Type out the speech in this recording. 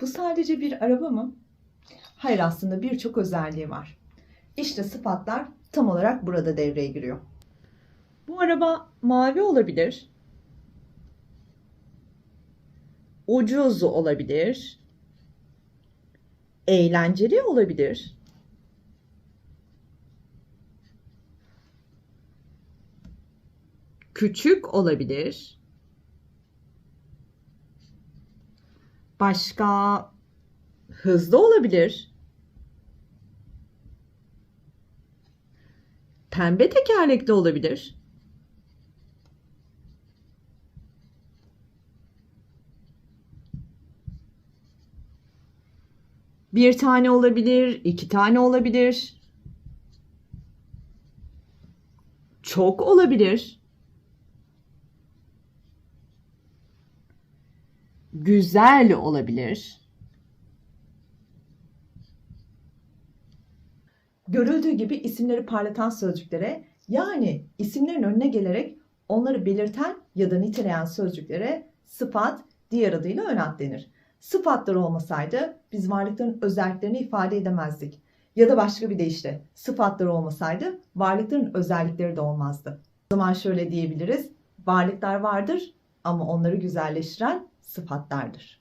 Bu sadece bir araba mı? Hayır aslında birçok özelliği var. İşte sıfatlar tam olarak burada devreye giriyor. Bu araba mavi olabilir. Ucuz olabilir. Eğlenceli olabilir. Küçük olabilir. Başka hızlı olabilir. Pembe tekerlekli olabilir. Bir tane olabilir, iki tane olabilir. Çok olabilir. Güzel olabilir. Görüldüğü gibi isimleri parlatan sözcüklere yani isimlerin önüne gelerek onları belirten ya da niteleyen sözcüklere sıfat, diğer adıyla ön denir. Sıfatlar olmasaydı biz varlıkların özelliklerini ifade edemezdik. Ya da başka bir deyişle sıfatlar olmasaydı varlıkların özellikleri de olmazdı. O zaman şöyle diyebiliriz. Varlıklar vardır ama onları güzelleştiren sıfatlardır.